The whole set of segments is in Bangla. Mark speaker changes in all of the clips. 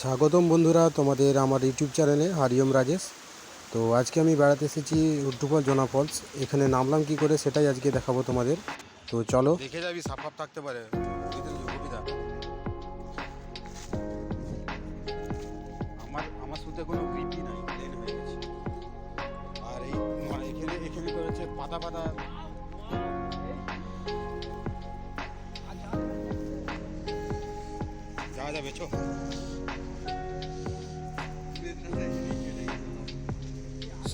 Speaker 1: স্বাগতম বন্ধুরা তোমাদের আমার ইউটিউব চ্যানেলে হারিওম রাজেশ। তো আজকে আমি বেড়াতে এসেছি উড্ডুফল জোনা ফলস। এখানে নামলাম কি করে সেটাই আজকে দেখাবো তোমাদের। তো চলো। দেখে যাবি, সাফ সাফ থাকতে পারে। আমার আমার সুতে কোনো আর এই করেছে পাতা পাতা। যাওয়া যাবে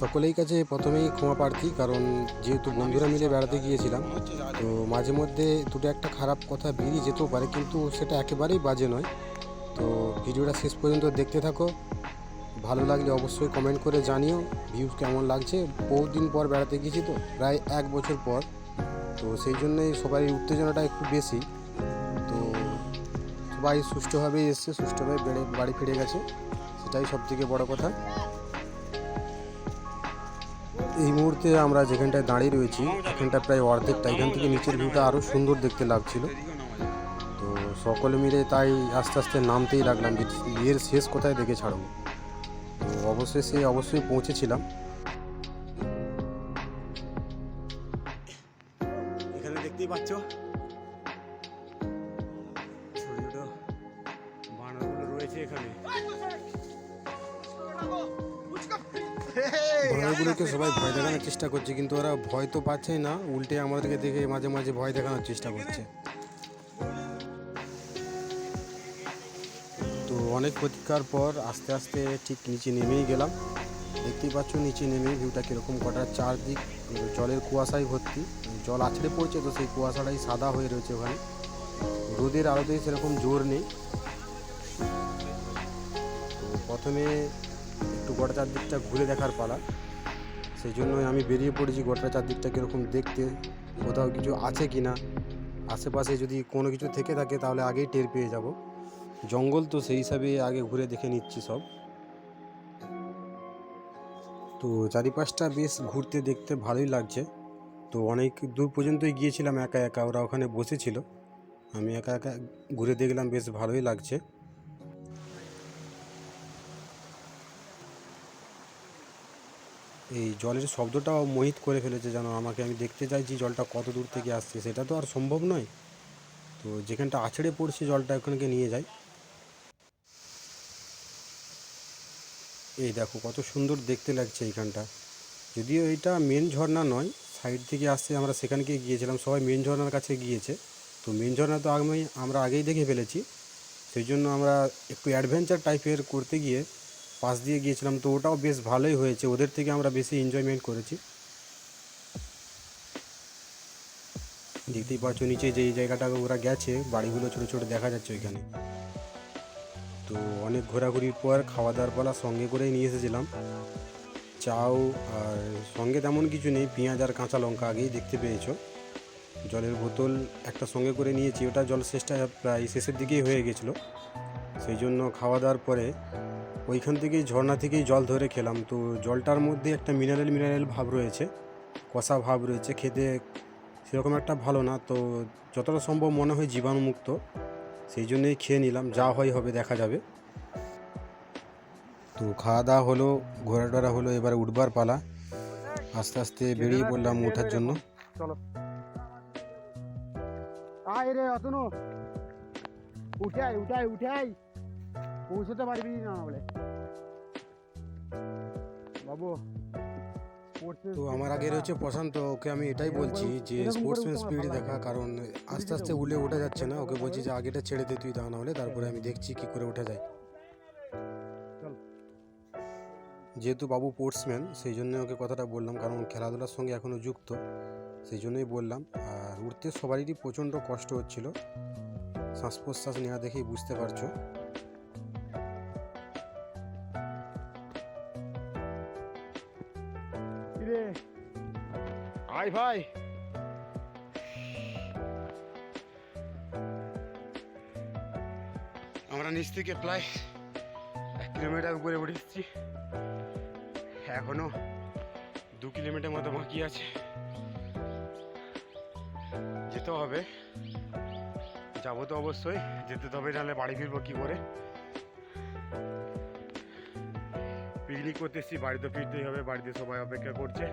Speaker 1: সকলেই কাছে প্রথমেই ক্ষমা প্রার্থী, কারণ যেহেতু বন্ধুরা মিলে বেড়াতে গিয়েছিলাম, তো মাঝে মধ্যে দুটো একটা খারাপ কথা বেরিয়ে যেতেও পারে, কিন্তু সেটা একেবারেই বাজে নয়। তো ভিডিওটা শেষ পর্যন্ত দেখতে থাকো। ভালো লাগলে অবশ্যই কমেন্ট করে জানিও ভিউজ কেমন লাগছে। বহু দিন পর বেড়াতে গিয়েছি তো, প্রায় এক বছর পর। তো সেই জন্যই সবারই উত্তেজনাটা একটু বেশি। তো সবাই সুষ্ঠুভাবেই এসছে সুষ্ঠুভাবে বেড়ে, বাড়ি ফিরে গেছে, সেটাই সবথেকে বড় কথা। এই মুহূর্তে আমরা যেখানটায় দাঁড়িয়ে রয়েছি, এখানটা প্রায় অর্ধেকটা। এখান থেকে নিচের ভিউটা আরও সুন্দর দেখতে লাগছিল। তো সকলে মিলে তাই আস্তে আস্তে নামতেই লাগলাম বিয়ের শেষ কোথায় দেখে ছাড়বো। তো অবশ্যই সে অবশ্যই পৌঁছেছিলাম। এখানে দেখতেই পাচ্ছ। বানরগুলো রয়েছে এখানে। বানরগুলোকে সবাই ভয় দেখানোর চেষ্টা করছে কিন্তু ওরা ভয় তো পাচ্ছেই না উল্টে আমাদেরকে দেখে মাঝে মাঝে ভয় দেখানোর চেষ্টা করছে। তো অনেক প্রতীক্ষার পর আস্তে আস্তে ঠিক নিচে নেমেই গেলাম। দেখতেই পাচ্ছ নিচে নেমে ভিউটা কীরকম কটা চারদিক জলের কুয়াশায় ভর্তি। জল আছড়ে পড়ছে তো সেই কুয়াশাটাই সাদা হয়ে রয়েছে ওখানে। রোদের আলোতে সেরকম জোর নেই। তো প্রথমে একটু গোটা চারদিকটা ঘুরে দেখার পালা। সেই জন্যই আমি বেরিয়ে পড়েছি গোটা চারদিকটা কীরকম দেখতে, কোথাও কিছু আছে কি না আশেপাশে যদি কোনো কিছু থেকে থাকে তাহলে আগেই টের পেয়ে যাব। জঙ্গল তো সেই হিসাবে আগে ঘুরে দেখে নিচ্ছি সব। তো চারিপাশটা বেশ ঘুরতে দেখতে ভালোই লাগছে। তো অনেক দূর পর্যন্তই গিয়েছিলাম একা একা, ওরা ওখানে বসেছিল। আমি একা একা ঘুরে দেখলাম, বেশ ভালোই লাগছে। এই জলের শব্দটাও মোহিত করে ফেলেছে যেন আমাকে আমি দেখতে চাইছি জলটা কত দূর থেকে আসছে, সেটা তো আর সম্ভব নয়। তো যেখানটা আছড়ে পড়ছে জলটা ওখানকে নিয়ে যাই। এই দেখো কত সুন্দর দেখতে লাগছে এইখানটা। যদিও এটা মেন ঝর্ণা নয়, সাইড থেকে আসছে আমরা সেখানকে গিয়েছিলাম, সবাই মেন ঝর্ণার কাছে গিয়েছে। তো মেন ঝর্ণা তো আমি আমরা আগেই দেখে ফেলেছি। সেই জন্য আমরা একটু অ্যাডভেঞ্চার টাইপের করতে গিয়ে পাশ দিয়ে গিয়েছিলাম, তো ওটাও বেশ ভালোই হয়েছে। ওদের থেকে আমরা বেশি এনজয়মেন্ট করেছি। দেখতেই পাচ্ছ নিচে যে জায়গাটা ওরা গেছে, বাড়িগুলো ছোটো ছোটো দেখা যাচ্ছে ওইখানে। তো অনেক ঘোরাঘুরির পর খাওয়া দাওয়ার পালা সঙ্গে করেই নিয়ে এসেছিলাম। চাও আর সঙ্গে তেমন কিছু নেই, পেঁয়াজ আর কাঁচা লঙ্কা আগেই দেখতে পেয়েছ। জলের বোতল একটা সঙ্গে করে নিয়েছি, ওটা জল শেষটা প্রায় শেষের দিকেই হয়ে গেছিল। সেই জন্য খাওয়া দাওয়ার পরে ওইখান থেকেই ঝর্ণা থেকেই জল ধরে খেলাম। তো জলটার মধ্যে একটা মিনারেল মিনারেল ভাব রয়েছে, কষা ভাব রয়েছে, খেতে সেরকম একটা ভালো না। তো যতটা সম্ভব মনে হয় জীবাণুমুক্ত, সেই জন্যই খেয়ে নিলাম, যা হয় হবে, দেখা যাবে। তো খাওয়া দাওয়া হলো ঘোরা টোরা হলো, এবার উঠবার পালা। আস্তে আস্তে বেরিয়ে পড়লাম ওঠার জন্য।
Speaker 2: চলো। আয় রে, অতনু। উঠে আয় উঠে আয় উঠে আয় পৌঁছতে পারবি না বলে। বাবু
Speaker 1: তো আমার আগে রয়েছে প্রশান্ত ওকে আমি এটাই বলছি যে স্পোর্টসম্যান স্পিরিট দেখা কারণ আস্তে আস্তে উলে ওঠা যাচ্ছে না ওকে বলছি যে আগেটা ছেড়ে দে তুই দাঁড়ানো হলে তারপরে আমি দেখছি কি করে ওঠা যায়। যেহেতু বাবু স্পোর্টসম্যান সেই জন্য ওকে কথাটা বললাম কারণ খেলাধুলার সঙ্গে এখনও যুক্ত সেই জন্যই বললাম। আর উঠতে সবারই প্রচণ্ড কষ্ট হচ্ছিল। শ্বাস প্রশ্বাস নেওয়া দেখেই বুঝতে পারছ।
Speaker 2: আয় ভাই।
Speaker 1: আমরা নিচ থেকে প্রায় এক কিলোমিটার উপরে উঠে এসেছি। এখনও দু কিলোমিটার মতো বাকি আছে। যেতে হবে। যাব তো অবশ্যই। যেতে তো হবে, নাহলে বাড়ি ফিরবো কী করে? পিকনিক করতে এসেছি বাড়িতে ফিরতেই হবে, বাড়িতে সবাই অপেক্ষা করছে।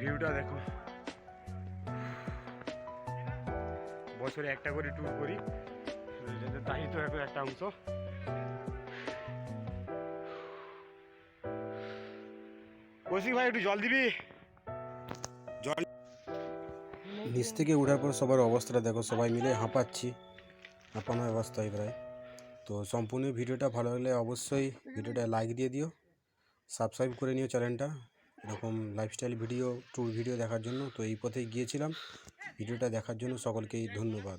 Speaker 1: ভিউটা দেখো। বছরে একটা করে ট্যুর করি। তাই তো এখন একটা অংশ। কৌশিক ভাই একটু জল দিবি? জল নিচ থেকে ওঠার পর সবার অবস্থাটা দেখো সবাই মিলে হাঁপাচ্ছি। হাঁপানো অবস্থায় প্রায়। তো সম্পূর্ণ ভিডিওটা ভালো লাগলে অবশ্যই ভিডিওটা লাইক দিয়ে দিও। সাবস্ক্রাইব করে নিও চ্যানেলটা। এরকম লাইফস্টাইল ভিডিও ট্যুর ভিডিও দেখার জন্য তো এই পথেই গিয়েছিলাম। ভিডিওটা দেখার জন্য সকলকেই ধন্যবাদ।